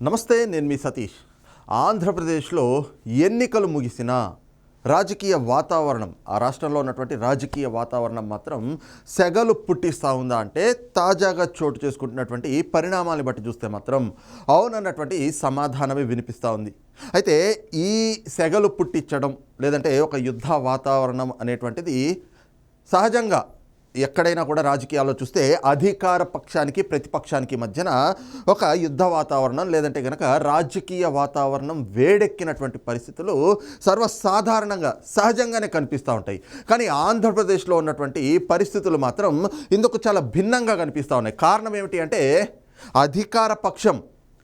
నమస్తే నేను మీ సతీష్. ఆంధ్రప్రదేశ్లో ఎన్నికలు ముగిసిన రాజకీయ వాతావరణం ఆ రాష్ట్రంలో ఉన్నటువంటి రాజకీయ వాతావరణం మాత్రం సెగలు పుట్టిస్తూ ఉందా అంటే తాజాగా చోటు చేసుకుంటున్నటువంటి పరిణామాలను బట్టి చూస్తే మాత్రం అవునన్నటువంటి సమాధానమే వినిపిస్తూ ఉంది. అయితే ఈ సెగలు పుట్టించడం లేదంటే ఒక యుద్ధ వాతావరణం అనేటువంటిది సహజంగా ఎక్కడైనా కూడా రాజకీయాల్లో చూస్తే అధికార పక్షానికి ప్రతిపక్షానికి మధ్యన ఒక యుద్ధ వాతావరణం లేదంటే కనుక రాజకీయ వాతావరణం వేడెక్కినటువంటి పరిస్థితులు సర్వసాధారణంగా సహజంగానే కనిపిస్తూ ఉంటాయి. కానీ ఆంధ్రప్రదేశ్లో ఉన్నటువంటి పరిస్థితులు మాత్రం ఇందుకు చాలా భిన్నంగా కనిపిస్తూ ఉన్నాయి. కారణం ఏమిటి అంటే అధికార పక్షం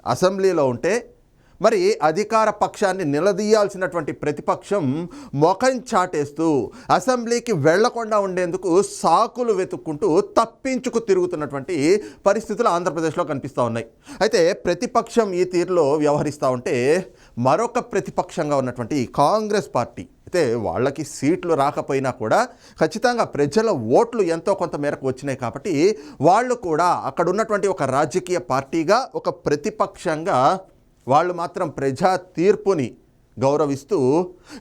అసెంబ్లీలో ఉంటే మరి అధికార పక్షాన్ని నిలదీయాల్సినటువంటి ప్రతిపక్షం మొఖం చాటేస్తూ అసెంబ్లీకి వెళ్ళకుండా ఉండేందుకు సాకులు వెతుక్కుంటూ తప్పించుకు తిరుగుతున్నటువంటి పరిస్థితులు ఆంధ్రప్రదేశ్లో కనిపిస్తూ ఉన్నాయి. అయితే ప్రతిపక్షం ఈ తీరులో వ్యవహరిస్తూ ఉంటే మరొక ప్రతిపక్షంగా ఉన్నటువంటి కాంగ్రెస్ పార్టీ అయితే వాళ్ళకి సీట్లు రాకపోయినా కూడా ఖచ్చితంగా ప్రజల ఓట్లు ఎంతో కొంత మేరకు వచ్చినాయి కాబట్టి వాళ్ళు కూడా అక్కడ ఉన్నటువంటి ఒక రాజకీయ పార్టీగా ఒక ప్రతిపక్షంగా వాళ్ళు మాత్రం ప్రజా తీర్పుని గౌరవిస్తూ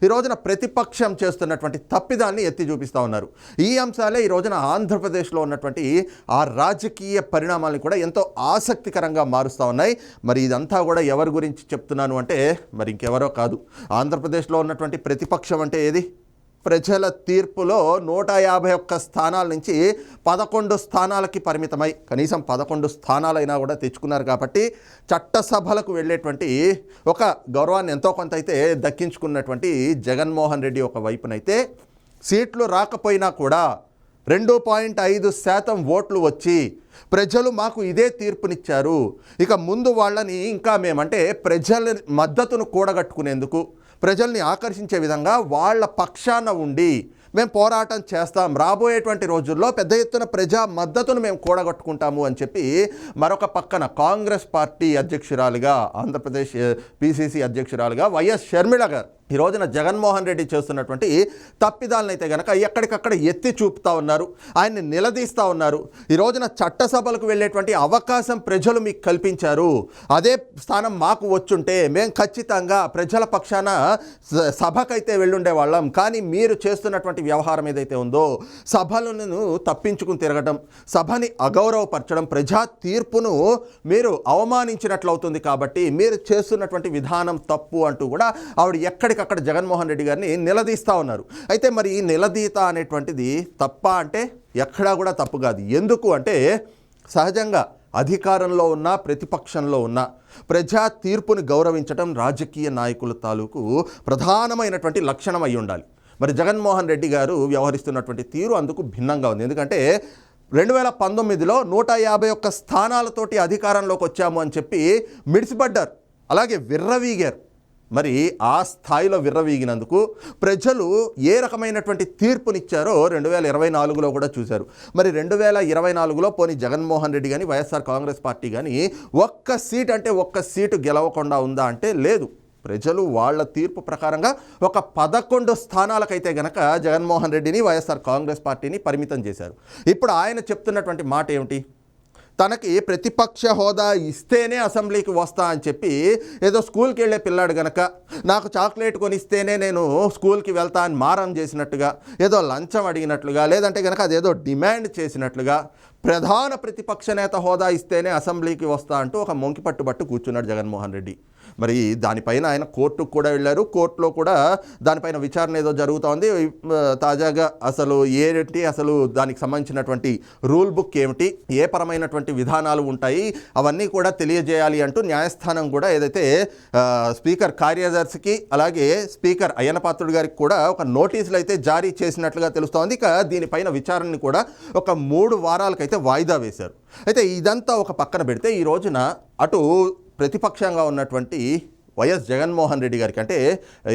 ఈ రోజున ప్రతిపక్షం చేస్తున్నటువంటి తప్పిదాన్ని ఎత్తి చూపిస్తూ ఉన్నారు. ఈ అంశాలే ఈ రోజున ఆంధ్రప్రదేశ్లో ఉన్నటువంటి ఆ రాజకీయ పరిణామాలను కూడా ఎంతో ఆసక్తికరంగా మారుస్తూ ఉన్నాయి. మరి ఇదంతా కూడా ఎవరి గురించి చెప్తున్నాను అంటే మరి ఇంకెవరో కాదు. ఆంధ్రప్రదేశ్లో ఉన్నటువంటి ప్రతిపక్షం అంటే ఏది? ప్రజల తీర్పులో నూట యాభై ఒక్క స్థానాల నుంచి పదకొండు స్థానాలకి పరిమితమై కనీసం పదకొండు స్థానాలైనా కూడా తెచ్చుకున్నారు కాబట్టి చట్టసభలకు వెళ్ళేటువంటి ఒక గౌరవాన్ని ఎంతో కొంత అయితే దక్కించుకున్నటువంటి జగన్మోహన్ రెడ్డి ఒక వైపునైతే సీట్లు రాకపోయినా కూడా రెండు పాయింట్ ఐదు శాతం ఓట్లు వచ్చి ప్రజలు మాకు ఇదే తీర్పునిచ్చారు. ఇక ముందు వాళ్ళని ఇంకా మేమంటే ప్రజల మద్దతును కూడగట్టుకునేందుకు ప్రజల్ని ఆకర్షించే విధంగా వాళ్ళ పక్షాన ఉండి మేము పోరాటం చేస్తాం. రాబోయేటువంటి రోజుల్లో పెద్ద ఎత్తున ప్రజా మద్దతును మేము కూడగట్టుకుంటాము అని చెప్పి మరొక పక్కన కాంగ్రెస్ పార్టీ అధ్యక్షురాలుగా ఆంధ్రప్రదేశ్ పిసిసి అధ్యక్షురాలుగా వైఎస్ షర్మిళ గారు ఈ రోజున జగన్మోహన్ రెడ్డి చేస్తున్నటువంటి తప్పిదాలను అయితే గనక ఎక్కడికక్కడ ఎత్తి చూపుతా ఉన్నారు ఆయన్ని నిలదీస్తూ ఉన్నారు. ఈ రోజున చట్టసభలకు వెళ్ళేటువంటి అవకాశం ప్రజలు మీకు కల్పించారు. అదే స్థానం మాకు వచ్చుంటే మేము ఖచ్చితంగా ప్రజల పక్షాన స- సభకైతే వెళ్ళుండే వాళ్ళం. కానీ మీరు చేస్తున్నటువంటి వ్యవహారం ఏదైతే ఉందో సభలను తప్పించుకుని తిరగడం సభని అగౌరవపరచడం ప్రజా తీర్పును మీరు అవమానించినట్లవుతుంది కాబట్టి మీరు చేస్తున్నటువంటి విధానం తప్పు అంటూ కూడా ఆవిడ ఎక్కడికి అక్కడ జగన్మోహన్ రెడ్డి గారిని నిలదీస్తూ ఉన్నారు. అయితే మరి ఈ నిలదీత అనేటువంటిది తప్ప అంటే ఎక్కడా కూడా తప్పు కాదు. ఎందుకు అంటే సహజంగా అధికారంలో ఉన్న ప్రతిపక్షంలో ఉన్న ప్రజా తీర్పుని గౌరవించడం రాజకీయ నాయకుల తాలూకు ప్రధానమైనటువంటి లక్షణం అయి ఉండాలి. మరి జగన్మోహన్ రెడ్డి గారు వ్యవహరిస్తున్నటువంటి తీరు అందుకు భిన్నంగా ఉంది. ఎందుకంటే రెండు వేల పంతొమ్మిదిలో నూట యాభై ఒక్క స్థానాలతోటి అధికారంలోకి వచ్చాము అని చెప్పి మిడిసిపడ్డారు. అలాగే విర్రవీగారు. మరి ఆ స్థాయిలో విర్రవీగినందుకు ప్రజలు ఏ రకమైనటువంటి తీర్పునిచ్చారో రెండు వేల ఇరవై నాలుగులో కూడా చూశారు. మరి రెండు వేల ఇరవై నాలుగులో పోనీ జగన్మోహన్ రెడ్డి కానీ వైఎస్ఆర్ కాంగ్రెస్ పార్టీ కానీ ఒక్క సీట్ అంటే ఒక్క సీటు గెలవకుండా ఉందా అంటే లేదు. ప్రజలు వాళ్ళ తీర్పు ప్రకారంగా ఒక పదకొండు స్థానాలకైతే గనక జగన్మోహన్ రెడ్డిని వైఎస్ఆర్ కాంగ్రెస్ పార్టీని పరిమితం చేశారు. ఇప్పుడు ఆయన చెప్తున్నటువంటి మాట ఏమిటి తనకి ప్రతిపక్ష హోదా ఇస్తేనే అసెంబ్లీకి వస్తా అని చెప్పి ఏదో స్కూల్కి వెళ్ళే పిల్లాడు గనక నాకు చాక్లెట్ కొనిస్తేనే నేను స్కూల్కి వెళ్తా అని మారం చేసినట్టుగా ఏదో లంచం అడిగినట్లుగా లేదంటే గనక అదేదో డిమాండ్ చేసినట్లుగా ప్రధాన ప్రతిపక్ష నేత హోదా ఇస్తేనే అసెంబ్లీకి వస్తా అంటూ ఒక మొంకి పట్టుబట్టు కూర్చున్నాడు జగన్మోహన్ రెడ్డి. మరి దానిపైన ఆయన కోర్టుకు కూడా వెళ్ళారు. కోర్టులో కూడా దానిపైన విచారణ ఏదో జరుగుతోంది. తాజాగా అసలు ఏంటి? అసలు దానికి సంబంధించినటువంటి రూల్ బుక్ ఏమిటి? ఏ పరమైనటువంటి విధానాలు ఉంటాయి? అవన్నీ కూడా తెలియజేయాలి అంటూ న్యాయస్థానం కూడా ఏదైతే స్పీకర్ కార్యదర్శికి అలాగే స్పీకర్ అయ్యనపాత్రుడు గారికి కూడా ఒక నోటీసులు అయితే జారీ చేసినట్లుగా తెలుస్తోంది. ఇక దీనిపైన విచారణని కూడా ఒక మూడు వారాలకైతే వాయిదా వేశారు. అయితే ఇదంతా ఒక పక్కన పెడితే ఈ రోజున అటు ప్రతిపక్షంగా ఉన్నటువంటి వైఎస్ జగన్మోహన్ రెడ్డి గారికి అంటే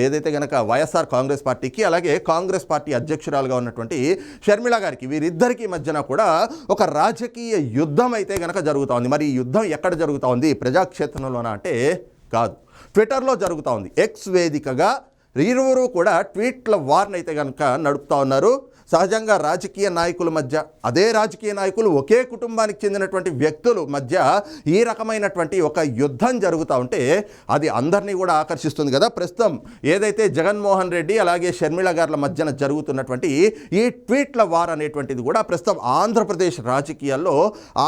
ఏదైతే గనక వైఎస్ఆర్ కాంగ్రెస్ పార్టీకి అలాగే కాంగ్రెస్ పార్టీ అధ్యక్షురాలుగా ఉన్నటువంటి షర్మిళ గారికి వీరిద్దరికీ మధ్యన కూడా ఒక రాజకీయ యుద్ధం అయితే గనక జరుగుతోంది మరి ఈ యుద్ధం ఎక్కడ జరుగుతోంది ప్రజాక్షేత్రంలోనా? అంటే కాదు. ట్విట్టర్లో జరుగుతూ ఉంది. ఎక్స్ వేదికగా ఇరువురు కూడా ట్వీట్ల వార్నైతే అయితే కనుక నడుపుతా ఉన్నారు. సహజంగా రాజకీయ నాయకుల మధ్య అదే రాజకీయ నాయకులు ఒకే కుటుంబానికి చెందినటువంటి వ్యక్తులు మధ్య ఈ రకమైనటువంటి ఒక యుద్ధం జరుగుతూ ఉంటే అది అందరినీ కూడా ఆకర్షిస్తుంది కదా. ప్రస్తుతం ఏదైతే జగన్మోహన్ రెడ్డి అలాగే షర్మిళ గారుల మధ్యన జరుగుతున్నటువంటి ఈ ట్వీట్ల వార్ అనేటువంటిది కూడా ప్రస్తుతం ఆంధ్రప్రదేశ్ రాజకీయాల్లో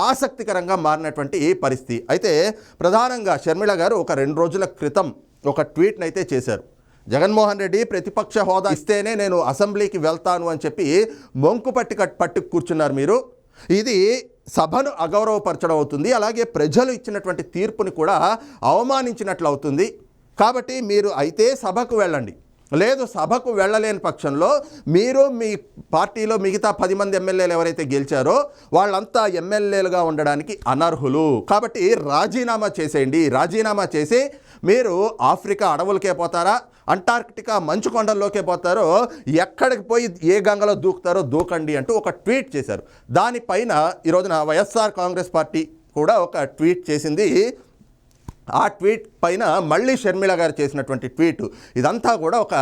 ఆసక్తికరంగా మారినటువంటి పరిస్థితి. అయితే ప్రధానంగా షర్మిళ గారు ఒక రెండు రోజుల క్రితం ఒక ట్వీట్ని అయితే చేశారు. జగన్మోహన్ రెడ్డి ప్రతిపక్ష హోదా ఇస్తేనే నేను అసెంబ్లీకి వెళ్తాను అని చెప్పి మొంకు పట్టి కట్- పట్టి కూర్చున్నారు మీరు. ఇది సభను అగౌరవపరచడం అవుతుంది అలాగే ప్రజలు ఇచ్చినటువంటి తీర్పుని కూడా అవమానించినట్లు అవుతుంది. కాబట్టి మీరు అయితే సభకు వెళ్ళండి. లేదు సభకు వెళ్ళలేని పక్షంలో మీరు మీ పార్టీలో మిగతా పది మంది ఎమ్మెల్యేలు ఎవరైతే గెలిచారో వాళ్ళంతా ఎమ్మెల్యేలుగా ఉండడానికి అనర్హులు. కాబట్టి రాజీనామా చేసేయండి. రాజీనామా చేసి మీరు ఆఫ్రికా అడవులకే పోతారా? అంటార్క్టికా మంచు కొండల్లోకే పోతారో ఎక్కడికి పోయి ఏ గంగలో దూకుతారో దూకండి అంటూ ఒక ట్వీట్ చేశారు. దానిపైన ఈ రోజున వైఎస్ఆర్ కాంగ్రెస్ పార్టీ కూడా ఒక ట్వీట్ చేసింది. ఆ ట్వీట్ పైన మళ్ళీ షర్మిల గారు చేసినటువంటి ట్వీట్. ఇదంతా కూడా ఒక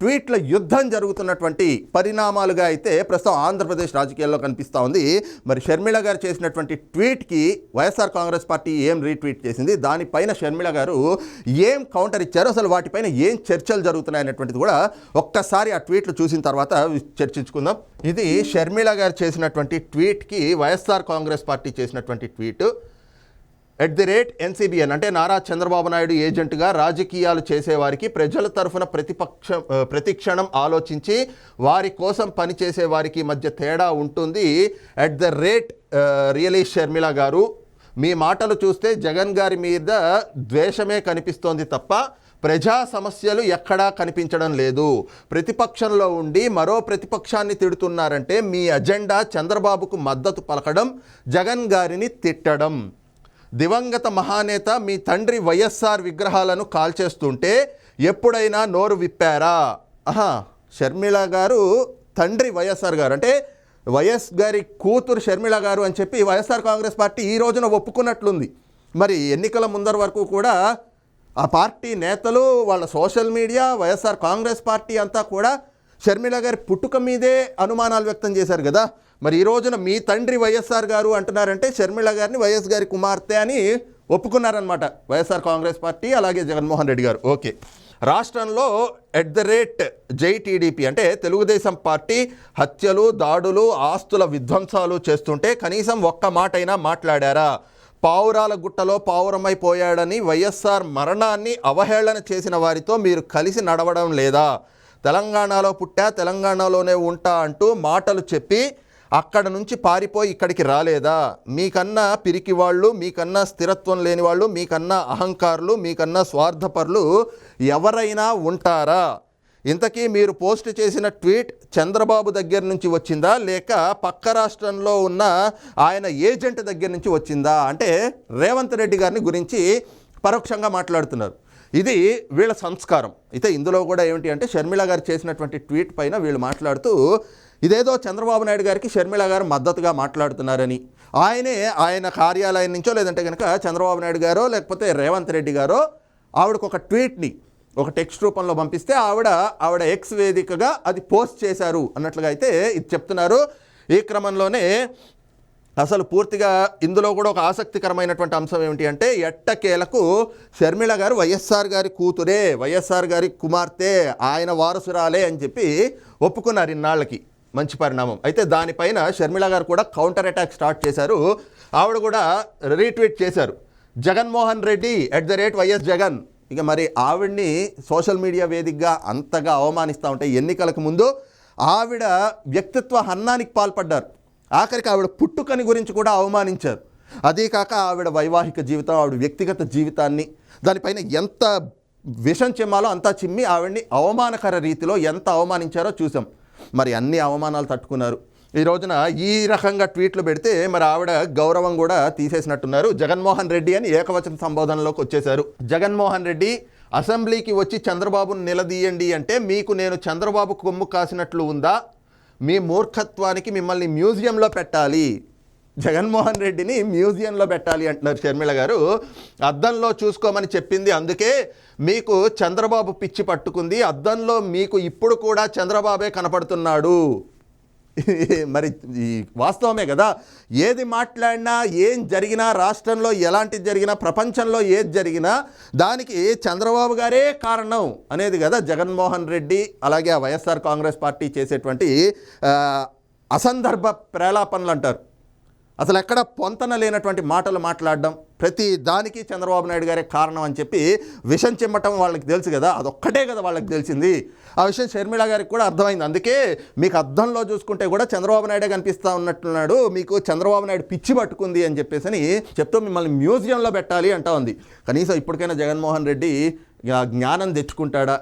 ట్వీట్ల యుద్ధం జరుగుతున్నటువంటి పరిణామాలుగా అయితే ప్రస్తుతం ఆంధ్రప్రదేశ్ రాజకీయాల్లో కనిపిస్తూ ఉంది. మరి షర్మిల గారు చేసినటువంటి ట్వీట్కి వైఎస్ఆర్ కాంగ్రెస్ పార్టీ ఏం రీట్వీట్ చేసింది? దానిపైన షర్మిల గారు ఏం కౌంటర్ ఇచ్చారు? అసలు వాటిపైన ఏం చర్చలు జరుగుతున్నాయి అనేటువంటిది కూడా ఒక్కసారి ఆ ట్వీట్లు చూసిన తర్వాత చర్చించుకుందాం. ఇది షర్మిల గారు చేసినటువంటి ట్వీట్కి వైఎస్ఆర్ కాంగ్రెస్ పార్టీ చేసినటువంటి tweet. At the rate NCBN అంటే నారా చంద్రబాబు నాయుడు ఏజెంట్గా రాజకీయాలు చేసేవారికి ప్రజల తరఫున ప్రతిపక్ష ప్రతిక్షణం ఆలోచించి వారి కోసం పనిచేసే వారికి మధ్య తేడా ఉంటుంది. At the rate really Sharmila గారు మీ మాటలు చూస్తే జగన్ గారి మీద ద్వేషమే కనిపిస్తోంది తప్ప ప్రజా సమస్యలు ఎక్కడా కనిపించడం లేదు. ప్రతిపక్షంలో ఉండి మరో ప్రతిపక్షాన్ని తిడుతున్నారంటే మీ అజెండా చంద్రబాబుకు మద్దతు పలకడం జగన్ గారిని తిట్టడం. దివంగత మహానేత మీ తండ్రి వైఎస్ఆర్ విగ్రహాలను కాల్చేస్తుంటే ఎప్పుడైనా నోరు విప్పారా? ఆహా షర్మిళ గారు తండ్రి వైఎస్ఆర్ గారు. అంటే వైఎస్ గారి కూతురు షర్మిళ గారు అని చెప్పి వైఎస్ఆర్ కాంగ్రెస్ పార్టీ ఈ రోజున ఒప్పుకున్నట్లుంది. మరి ఎన్నికల ముందర వరకు కూడా ఆ పార్టీ నేతలు వాళ్ళ social media YSR Congress party అంతా కూడా షర్మిల గారి పుట్టుక మీదే అనుమానాలు వ్యక్తం చేశారు కదా. మరి ఈ రోజున మీ తండ్రి వైఎస్ఆర్ గారు అంటున్నారంటే షర్మిళ గారిని వైఎస్ గారి కుమార్తె అని ఒప్పుకున్నారనమాట వైఎస్ఆర్ కాంగ్రెస్ పార్టీ అలాగే జగన్మోహన్ రెడ్డి గారు. ఓకే. రాష్ట్రంలో ఎట్ ద రేట్ జైటీడీపీ అంటే తెలుగుదేశం పార్టీ హత్యలు దాడులు ఆస్తుల విధ్వంసాలు చేస్తుంటే కనీసం ఒక్క మాటైనా మాట్లాడారా? పావురాల గుట్టలో పావురమైపోయాడని వైఎస్ఆర్ మరణాన్ని అవహేళన చేసిన వారితో మీరు కలిసి నడవడం లేదా? తెలంగాణలో పుట్టా తెలంగాణలోనే ఉంటా అంటూ మాటలు చెప్పి అక్కడ నుంచి పారిపోయి ఇక్కడికి రాలేదా? మీకన్నా పిరికి వాళ్ళు మీకన్నా స్థిరత్వం లేని వాళ్ళు మీకన్నా అహంకారులు మీకన్నా స్వార్థపరులు ఎవరైనా ఉంటారా? ఇంతకీ మీరు పోస్ట్ చేసిన ట్వీట్ చంద్రబాబు దగ్గర నుంచి వచ్చిందా? లేక పక్క రాష్ట్రంలో ఉన్న ఆయన ఏజెంట్ దగ్గర నుంచి వచ్చిందా? అంటే రేవంత్ రెడ్డి గారిని గురించి పరోక్షంగా మాట్లాడుతున్నారు. ఇది వీళ్ళ సంస్కారం. అయితే ఇందులో కూడా ఏమిటి అంటే షర్మిల గారు చేసినటువంటి ట్వీట్ పైన వీళ్ళు మాట్లాడుతూ ఇదేదో చంద్రబాబు నాయుడు గారికి షర్మిళ గారు మద్దతుగా మాట్లాడుతున్నారని. ఆయనే ఆయన కార్యాలయం నుంచో లేదంటే కనుక చంద్రబాబు నాయుడు గారో లేకపోతే రేవంత్ రెడ్డి గారో ఆవిడకు ఒక ట్వీట్ని ఒక టెక్స్ట్ రూపంలో పంపిస్తే ఆవిడ ఆవిడ ఎక్స్ వేదికగా అది పోస్ట్ చేశారు అన్నట్లుగా అయితే ఇది చెప్తున్నారు. ఈ క్రమంలోనే అసలు పూర్తిగా ఇందులో కూడా ఒక ఆసక్తికరమైనటువంటి అంశం ఏమిటి అంటే ఎట్టకేలకు షర్మిళ గారు వైఎస్ఆర్ గారి కూతురే వైఎస్ఆర్ గారి కుమార్తె ఆయన వారసురాలే అని చెప్పి ఒప్పుకున్నారు ఇన్నాళ్ళకి. మంచి పరిణామం. అయితే దానిపైన షర్మిళ గారు కూడా కౌంటర్ అటాక్ స్టార్ట్ చేశారు. ఆవిడ కూడా రీట్వీట్ చేశారు. Jaganmohan Reddy at the rate YS Jagan. ఇక మరి ఆవిడ్ని సోషల్ మీడియా వేదికగా అంతగా అవమానిస్తూ ఉంటే ఎన్నికలకు ముందు ఆవిడ వ్యక్తిత్వ హన్నానికి పాల్పడ్డారు. ఆఖరికి ఆవిడ పుట్టుకని గురించి కూడా అవమానించారు. అదే కాక ఆవిడ వైవాహిక జీవితం ఆవిడ వ్యక్తిగత జీవితాన్ని దానిపైన ఎంత విషం చిమ్మాలో అంతా చిమ్మి ఆవిడ్ని అవమానకర రీతిలో ఎంత అవమానించారో చూసాం మరి అన్ని అవమానాలు తట్టుకున్నారు. ఈ రోజున ఈ రకంగా ట్వీట్లు పెడితే మరి ఆవిడ గౌరవం కూడా తీసేసినట్టున్నారు. జగన్మోహన్ రెడ్డి అని ఏకవచన సంబోధనలోకి వచ్చేశారు. జగన్మోహన్ రెడ్డి అసెంబ్లీకి వచ్చి చంద్రబాబును నిలదీయండి అంటే మీకు నేను చంద్రబాబు కొమ్ము కాసినట్లు ఉందా? మీ మూర్ఖత్వానికి మిమ్మల్ని మ్యూజియంలో పెట్టాలి. జగన్మోహన్ రెడ్డిని మ్యూజియంలో పెట్టాలి అంటున్నారు షర్మిళ గారు. అద్దంలో చూసుకోమని చెప్పింది అందుకే మీకు చంద్రబాబు పిచ్చి పట్టుకుంది అద్దంలో మీకు ఇప్పుడు కూడా చంద్రబాబే కనపడుతున్నాడు. మరి ఈ వాస్తవమే కదా? ఏది మాట్లాడినా ఏం జరిగినా రాష్ట్రంలో ఎలాంటిది జరిగినా ప్రపంచంలో ఏది జరిగినా దానికి చంద్రబాబు గారే కారణం అనేది కదా జగన్మోహన్ రెడ్డి అలాగే వైఎస్ఆర్ కాంగ్రెస్ పార్టీ చేసేటువంటి అసందర్భ ప్రేలాపనలు అంటారు. అసలు ఎక్కడ పొంతన లేనటువంటి మాటలు మాట్లాడడం ప్రతి దానికి చంద్రబాబు నాయుడు గారే కారణం అని చెప్పి విషం చిమ్మటం వాళ్ళకి తెలుసు కదా అదొక్కటే కదా వాళ్ళకి తెలిసింది. ఆ విషయం షర్మిళ గారికి కూడా అర్థమైంది. అందుకే మీకు అర్థంలో చూసుకుంటే కూడా చంద్రబాబు నాయుడే కనిపిస్తూ ఉన్నట్టున్నాడు మీకు చంద్రబాబు నాయుడు పిచ్చి పట్టుకుంది అని చెప్పేసి అని చెప్తూ మిమ్మల్ని మ్యూజియంలో పెట్టాలి అంటా ఉంది. కనీసం ఇప్పటికైనా జగన్మోహన్ రెడ్డి ఆ జ్ఞానం తెచ్చుకుంటాడా?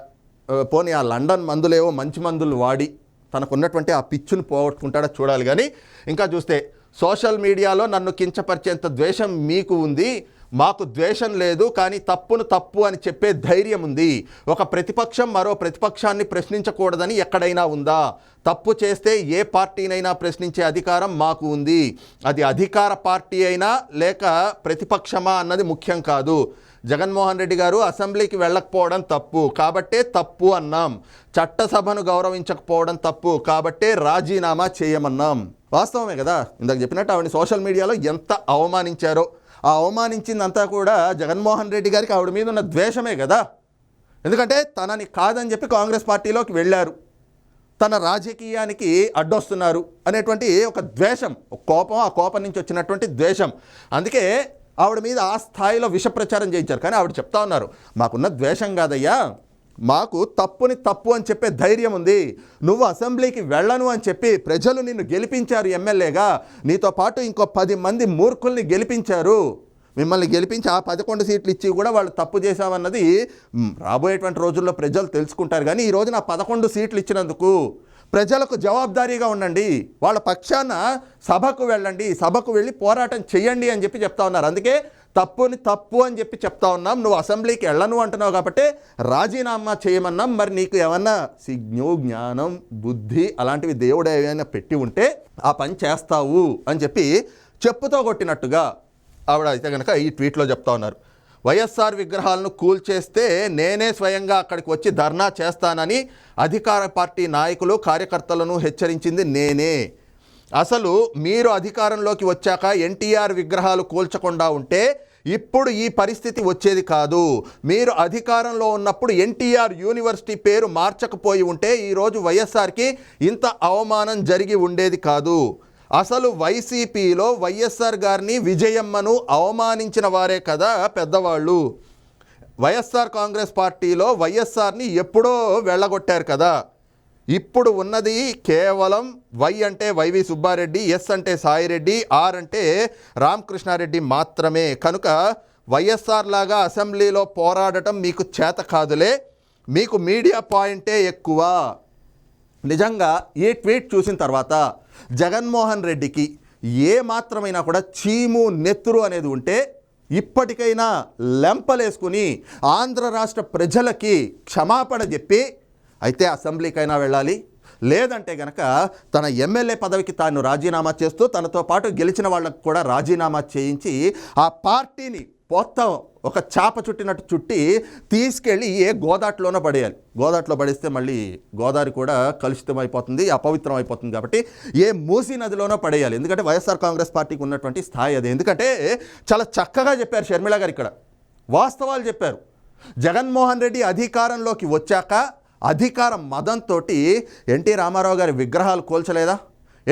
పోనీ ఆ లండన్ మందులేవో మంచి మందులు వాడి తనకున్నటువంటి ఆ పిచ్చును పోగొట్టుకుంటాడా చూడాలి. కానీ ఇంకా చూస్తే సోషల్ మీడియాలో నన్ను కించపరిచేంత ద్వేషం మీకు ఉంది. మాకు ద్వేషం లేదు కానీ తప్పును తప్పు అని చెప్పే ధైర్యం ఉంది. ఒక ప్రతిపక్షం మరో ప్రతిపక్షాన్ని ప్రశ్నించకూడదని ఎక్కడైనా ఉందా? తప్పు చేస్తే ఏ పార్టీనైనా ప్రశ్నించే అధికారం మాకు ఉంది. అది అధికార పార్టీ అయినా లేక ప్రతిపక్షమా అన్నది ముఖ్యం కాదు. జగన్మోహన్ రెడ్డి గారు అసెంబ్లీకి వెళ్ళకపోవడం తప్పు. కాబట్టే తప్పు అన్నాం. చట్టసభను గౌరవించకపోవడం తప్పు. కాబట్టే రాజీనామా చేయమన్నాం. వాస్తవమే కదా? ఇందాక చెప్పినట్టు ఆవిడ సోషల్ మీడియాలో ఎంత అవమానించారో. ఆ అవమానించిందంతా కూడా జగన్మోహన్ రెడ్డి గారికి ఆవిడ మీద ఉన్న ద్వేషమే కదా? ఎందుకంటే తనని కాదని చెప్పి కాంగ్రెస్ పార్టీలోకి వెళ్ళారు. తన రాజకీయానికి అడ్డొస్తున్నారు అనేటువంటి ఒక ద్వేషం ఒక కోపం ఆ కోపం నుంచి వచ్చినటువంటి ద్వేషం. అందుకే ఆవిడ మీద ఆ స్థాయిలో విష ప్రచారం చేయించారు. కానీ ఆవిడ చెప్తా ఉన్నారు మాకున్న ద్వేషం కాదయ్యా. మాకు తప్పుని తప్పు అని చెప్పే ధైర్యం ఉంది. నువ్వు అసెంబ్లీకి వెళ్ళను అని చెప్పి ప్రజలు నిన్ను గెలిపించారు ఎమ్మెల్యేగా. నీతో పాటు ఇంకో పది మంది మూర్ఖుల్ని గెలిపించారు. మిమ్మల్ని గెలిపించి ఆ పదకొండు సీట్లు ఇచ్చి కూడా వాళ్ళు తప్పు చేశామన్నది రాబోయేటువంటి రోజుల్లో ప్రజలు తెలుసుకుంటారు. కానీ ఈ రోజున ఆ పదకొండు సీట్లు ఇచ్చినందుకు ప్రజలకు జవాబుదారీగా ఉండండి వాళ్ళ పక్షాన సభకు వెళ్ళండి సభకు వెళ్ళి పోరాటం చేయండి అని చెప్పి చెప్తా ఉన్నారు. అందుకే తప్పుని తప్పు అని చెప్పి చెప్తా ఉన్నాం. నువ్వు అసెంబ్లీకి వెళ్ళను అంటున్నావు కాబట్టి రాజీనామా చేయమన్నాం. మరి నీకు ఏమన్నా సిగ్ఞు జ్ఞానం బుద్ధి అలాంటివి దేవుడు ఏమైనా పెట్టి ఉంటే ఆ పని చేస్తావు అని చెప్పి చెప్పుతో కొట్టినట్టుగా ఆవిడ అయితే కనుక ఈ ట్వీట్లో చెప్తా ఉన్నారు. వైఎస్ఆర్ విగ్రహాలను కూల్చేస్తే నేనే స్వయంగా అక్కడికి వచ్చి ధర్నా చేస్తానని అధికార పార్టీ నాయకులు కార్యకర్తలను హెచ్చరించింది నేనే. అసలు మీరు అధికారంలోకి వచ్చాక ఎన్టీఆర్ విగ్రహాలు కూల్చకుండా ఉంటే ఇప్పుడు ఈ పరిస్థితి వచ్చేది కాదు. మీరు అధికారంలో ఉన్నప్పుడు ఎన్టీఆర్ యూనివర్సిటీ పేరు మార్చకపోయి ఉంటే ఈరోజు వైఎస్ఆర్కి ఇంత అవమానం జరిగి ఉండేది కాదు. అసలు వైసీపీలో వైఎస్ఆర్ గారిని విజయమ్మను అవమానించిన వారే కదా పెద్దవాళ్ళు. వైఎస్ఆర్ కాంగ్రెస్ పార్టీలో వైఎస్ఆర్ని ఎప్పుడో వెళ్ళగొట్టారు కదా. ఇప్పుడు ఉన్నది కేవలం వై అంటే వైవి సుబ్బారెడ్డి ఎస్ అంటే సాయిరెడ్డి ఆర్ అంటే రామకృష్ణారెడ్డి మాత్రమే. కనుక వైఎస్ఆర్ లాగా అసెంబ్లీలో పోరాడటం మీకు చేత కాదులే. మీకు మీడియా పాయింటే ఎక్కువ. నిజంగా ఈ ట్వీట్ చూసిన తర్వాత జగన్మోహన్ రెడ్డికి ఏ మాత్రమైనా కూడా చీము నెత్తురు అనేది ఉంటే ఇప్పటికైనా లెంపలేసుకుని ఆంధ్ర రాష్ట్ర ప్రజలకి క్షమాపణ చెప్పి అయితే అసెంబ్లీకైనా వెళ్ళాలి. లేదంటే గనక తన ఎమ్మెల్యే పదవికి తాను రాజీనామా చేస్తూ తనతో పాటు గెలిచిన వాళ్ళకు కూడా రాజీనామా చేయించి ఆ పార్టీని మొత్తం ఒక చాప చుట్టినట్టు చుట్టి తీసుకెళ్ళి ఏ గోదాట్లోనో పడేయాలి. గోదాట్లో పడేస్తే మళ్ళీ గోదావరి కూడా కలుషితం అయిపోతుంది అపవిత్రం అయిపోతుంది కాబట్టి ఏ మూసీ నదిలోనో పడేయాలి. ఎందుకంటే వైఎస్ఆర్ కాంగ్రెస్ పార్టీకి ఉన్నటువంటి స్థాయి అది. ఎందుకంటే చాలా చక్కగా చెప్పారు షర్మిళ గారు ఇక్కడ. వాస్తవాలు చెప్పారు. జగన్మోహన్ రెడ్డి అధికారంలోకి వచ్చాక అధికార మదంతో ఎన్టీ రామారావు గారి విగ్రహాలు కోల్చలేదా?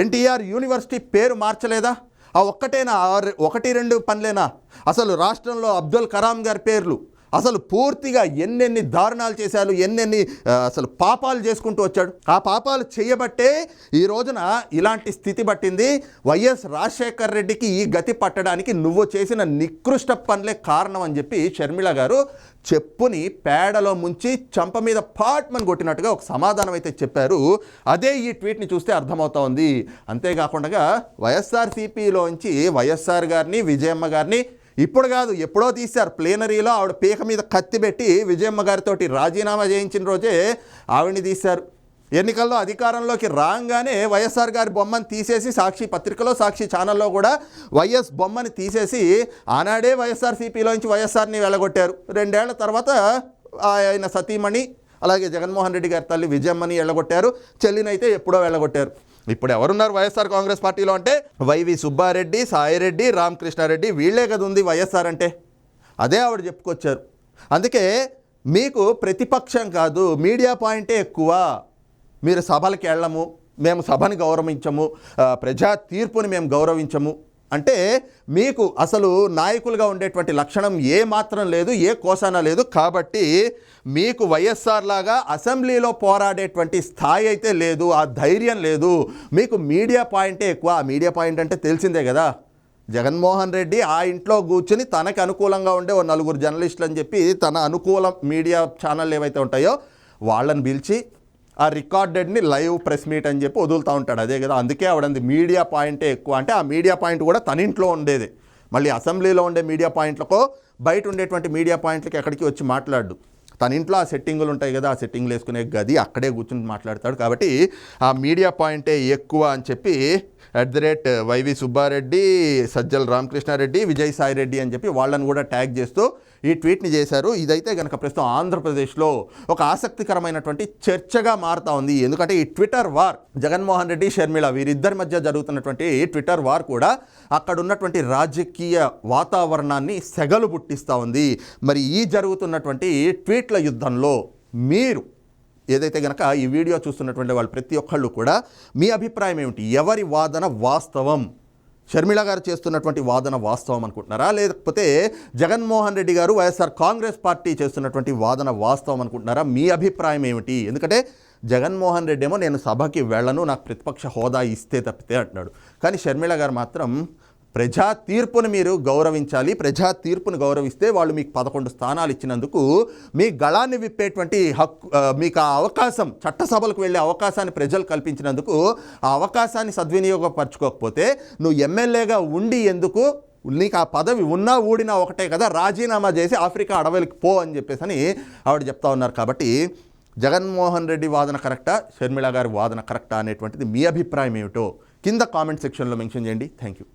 ఎన్టీఆర్ యూనివర్సిటీ పేరు మార్చలేదా? ఆ ఒక్కటేనా? ఒకటి రెండు పనులేనా? అసలు రాష్ట్రంలో అబ్దుల్ కలాం గారి పేర్లు అసలు పూర్తిగా ఎన్నెన్ని దారుణాలు చేశారు ఎన్నెన్ని అసలు పాపాలు చేసుకుంటూ వచ్చాడు. ఆ పాపాలు చేయబట్టే ఈ రోజున ఇలాంటి స్థితి పట్టింది. వైఎస్ రాజశేఖర్ రెడ్డికి ఈ గతి పట్టడానికి నువ్వు చేసిన నికృష్ట పనులే కారణం అని చెప్పి షర్మిళ గారు చెప్పుని పేడలో ముంచి చంప మీద పాట్మని కొట్టినట్టుగా ఒక సమాధానం అయితే చెప్పారు. అదే ఈ ట్వీట్ని చూస్తే అర్థమవుతా ఉంది అంతేకాకుండా వైఎస్ఆర్సీపీలోంచి వైఎస్ఆర్ గారిని విజయమ్మ గారిని ఇప్పుడు కాదు ఎప్పుడో తీశారు. ప్లేనరీలో ఆవిడ పీక మీద కత్తి పెట్టి విజయమ్మ గారితోటి రాజీనామా చేయించిన రోజే ఆవిడని తీశారు. ఎన్నికల్లో అధికారంలోకి రాగానే వైఎస్ఆర్ గారి బొమ్మను తీసేసి సాక్షి పత్రికలో సాక్షి ఛానల్లో కూడా వైఎస్ బొమ్మని తీసేసి ఆనాడే వైఎస్ఆర్సీపీలోంచి వైఎస్ఆర్ని వెళ్ళగొట్టారు రెండేళ్ళ తర్వాత ఆయన సతీమణి అలాగే జగన్మోహన్ రెడ్డి గారి తల్లి విజయమ్మని వెళ్ళగొట్టారు చెల్లినైతే ఎప్పుడో వెళ్ళగొట్టారు ఇప్పుడు ఎవరున్నారు వైఎస్ఆర్ కాంగ్రెస్ పార్టీలో అంటే వైవి సుబ్బారెడ్డి సాయిరెడ్డి రామకృష్ణారెడ్డి వీళ్ళే కదా ఉంది వైఎస్ఆర్ అంటే. అదే ఆవిడ చెప్పుకొచ్చారు. అందుకే మీకు ప్రతిపక్షం కాదు మీడియా పాయింటే ఎక్కువ. మీరు సభలకు వెళ్ళము మేము సభని గౌరవించము ప్రజా తీర్పుని మేము గౌరవించము. అంటే మీకు అసలు నాయకులుగా ఉండేటువంటి లక్షణం ఏ మాత్రం లేదు ఏ కోసాన లేదు కాబట్టి మీకు వైఎస్ఆర్ లాగా అసెంబ్లీలో పోరాడేటువంటి స్థాయి అయితే లేదు ఆ ధైర్యం లేదు. మీకు మీడియా పాయింటే ఎక్కువ. ఆ మీడియా పాయింట్ అంటే తెలిసిందే కదా. జగన్మోహన్ రెడ్డి ఆ ఇంట్లో కూర్చుని తనకు అనుకూలంగా ఉండే ఓ నలుగురు జర్నలిస్టులు అని చెప్పి తన అనుకూల మీడియా ఛానల్ ఏవైతే ఉంటాయో వాళ్ళని పిలిచి ఆ రికార్డెడ్ని లైవ్ ప్రెస్ మీట్ అని చెప్పి వదులుతూ ఉంటాడు. అదే కదా అందుకే ఆవిడంది మీడియా పాయింటే ఎక్కువ. అంటే ఆ మీడియా పాయింట్ కూడా తన ఇంట్లో ఉండేది. మళ్ళీ అసెంబ్లీలో ఉండే మీడియా పాయింట్లకో బయట ఉండేటువంటి మీడియా పాయింట్లకి ఎక్కడికి వచ్చి మాట్లాడు. తన ఇంట్లో ఆ సెట్టింగులు ఉంటాయి కదా ఆ సెట్టింగ్లు వేసుకునే గది అక్కడే కూర్చుని మాట్లాడతాడు. కాబట్టి ఆ మీడియా పాయింటే ఎక్కువ అని చెప్పి at the rate YV Subba Reddy Sajjala Ramakrishna Reddy Vijayasai Reddy అని చెప్పి వాళ్ళని కూడా ట్యాగ్ చేస్తూ ఈ ట్వీట్ని చేశారు. ఇదైతే కనుక ప్రస్తుతం ఆంధ్రప్రదేశ్లో ఒక ఆసక్తికరమైనటువంటి చర్చగా మారుతా ఉంది. ఎందుకంటే ఈ ట్విట్టర్ వార్ జగన్మోహన్ రెడ్డి షర్మిల వీరిద్దరి మధ్య జరుగుతున్నటువంటి ట్విట్టర్ వార్ కూడా అక్కడ ఉన్నటువంటి రాజకీయ వాతావరణాన్ని సెగలు పుట్టిస్తూ ఉంది. మరి ఈ జరుగుతున్నటువంటి ట్వీట్ల యుద్ధంలో మీరు ఏదైతే గనక ఈ వీడియో చూస్తున్నటువంటి వాళ్ళు ప్రతి ఒక్కళ్ళు కూడా మీ అభిప్రాయం ఏమిటి? ఎవరి వాదన వాస్తవం? షర్మిళ గారు చేస్తున్నటువంటి వాదన వాస్తవం అనుకుంటున్నారా? లేకపోతే జగన్మోహన్ రెడ్డి గారు వైఎస్ఆర్ కాంగ్రెస్ పార్టీ చేస్తున్నటువంటి వాదన వాస్తవం అనుకుంటున్నారా? మీ అభిప్రాయం ఏమిటి? ఎందుకంటే జగన్మోహన్ రెడ్డి ఏమో నేను సభకి వెళ్ళను నాకు ప్రతిపక్ష హోదా ఇస్తే తప్పితే అంటున్నాడు. కానీ షర్మిళ గారు మాత్రం ప్రజా తీర్పును మీరు గౌరవించాలి ప్రజా తీర్పును గౌరవిస్తే వాళ్ళు మీకు పదకొండు స్థానాలు ఇచ్చినందుకు మీ గళాన్ని విప్పేటువంటి హక్కు మీకు ఆ అవకాశం చట్టసభలకు వెళ్ళే అవకాశాన్ని ప్రజలు కల్పించినందుకు ఆ అవకాశాన్ని సద్వినియోగపరచుకోకపోతే నువ్వు ఎమ్మెల్యేగా ఉండి ఎందుకు నీకు ఆ పదవి ఉన్నా ఊడినా ఒకటే కదా రాజీనామా చేసి ఆఫ్రికా అడవులకి పో అని చెప్పేసి అని ఆవిడ చెప్తా ఉన్నారు కాబట్టి జగన్మోహన్ రెడ్డి వాదన కరెక్టా షర్మిళ గారి వాదన కరెక్టా అనేటువంటిది మీ అభిప్రాయం ఏమిటో కింద కామెంట్ సెక్షన్లో మెన్షన్ చేయండి. Thank you.